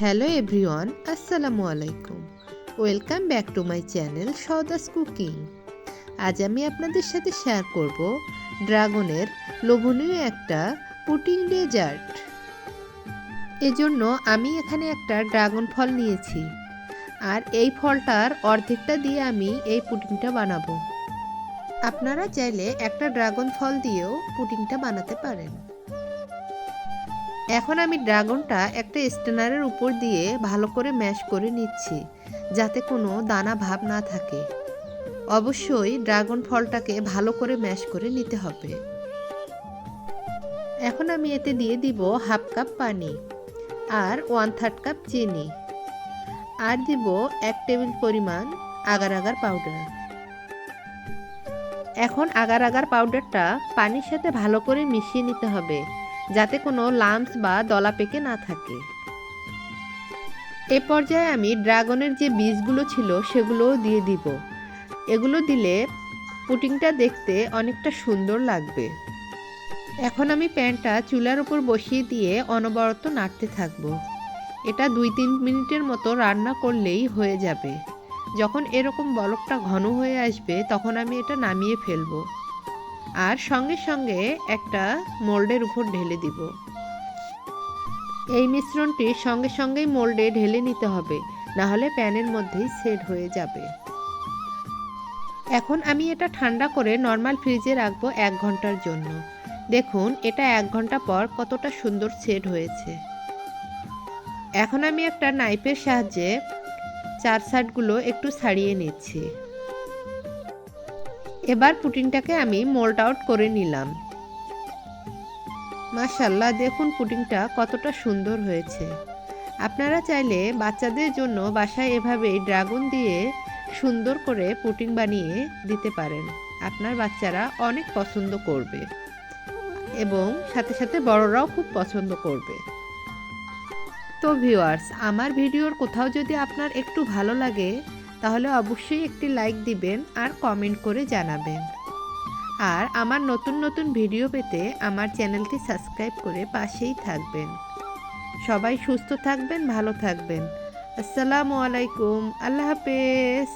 Hello everyone আসসালামু আলাইকুম welcome back to my channel Soudas cooking আজ আমি আপনাদের সাথে শেয়ার করব ড্রাগনের লোভনীয় একটা পুটিং ডেজার্ট এজন্য আমি এখানে একটা ড্রাগন ফল নিয়েছি। আর এই ফলটার অর্ধেকটা দিয়ে আমি এই পুটিংটা বানাবো। আপনারা চাইলে একটা ড্রাগন ফল দিয়েও পুটিংটা বানাতে পারেন। এখন আমি ড্রাগনটা একটা স্টেনারের উপর দিয়ে ভালো করে ম্যাশ করে নিচ্ছি, যাতে কোনো দানা ভাব না থাকে। অবশ্যই ড্রাগন ফলটাকে ভালো করে ম্যাশ করে নিতে হবে। এখন আমি এতে দিয়ে দিব হাফ কাপ পানি আর ওয়ান থার্ড কাপ চিনি আর দিব এক টেবিল পরিমাণ আগার আগার পাউডার। এখন আগার আগার পাউডারটা পানির সাথে ভালো করে মিশিয়ে নিতে হবে। যাতে কোনো লাম্পস বা দলা পেকে না থাকে। এ পর্যায়ে আমি ড্রাগনের যে বীজগুলো ছিল সেগুলোও দিয়ে দিব। এগুলো দিলে পুটিংটা দেখতে অনেকটা সুন্দর লাগবে। এখন আমি প্যানটা চুলার উপর বসিয়ে দিয়ে অনবরত নাড়তে থাকব। এটা দুই তিন মিনিটের মতো রান্না করলেই হয়ে যাবে। যখন এরকম বলকটা ঘন হয়ে আসবে, তখন আমি এটা নামিয়ে ফেলব। আর সঙ্গে সঙ্গে একটা মোল্ডের উপর ঢেলে দিব। এই মিশ্রণটি সঙ্গে সঙ্গেই মোল্ডে ঢেলে নিতে হবে না হলে প্যানের মধ্যেই সেট হয়ে যাবে। এখন আমি এটা ঠান্ডা করে নর্মাল ফ্রিজে রাখব এক ঘণ্টার জন্য। দেখুন, এটা এক ঘণ্টা পর কতটা সুন্দর সেট হয়েছে। এখন আমি একটা নাইফের সাহায্যে চার সাইডগুলো একটু ছাড়িয়ে নিচ্ছি। এবার পুটিংটাকে আমি মোল্ড আউট করে নিলাম। মাশাল্লাহ দেখুন পুটিংটা কতটা সুন্দর হয়েছে। আপনারা চাইলে বাচ্চাদের জন্য বাসায় এভাবে ড্রাগন দিয়ে সুন্দর করে পুটিং বানিয়ে দিতে পারেন। আপনার বাচ্চারা অনেক পছন্দ করবে এবং সাথে সাথে বড়রাও খুব পছন্দ করবে। তো ভিউয়ার্স আমার ভিডিওর কোথাও যদি আপনার একটু ভালো লাগে তাহলে অবশ্যই একটি লাইক দিবেন আর কমেন্ট করে জানাবেন। আর আমার নতুন নতুন ভিডিও পেতে আমার চ্যানেলটি সাবস্ক্রাইব করে পাশেই থাকবেন। সবাই সুস্থ থাকবেন, ভালো থাকবেন। আসসালামু আলাইকুম, আল্লাহ হাফেজ।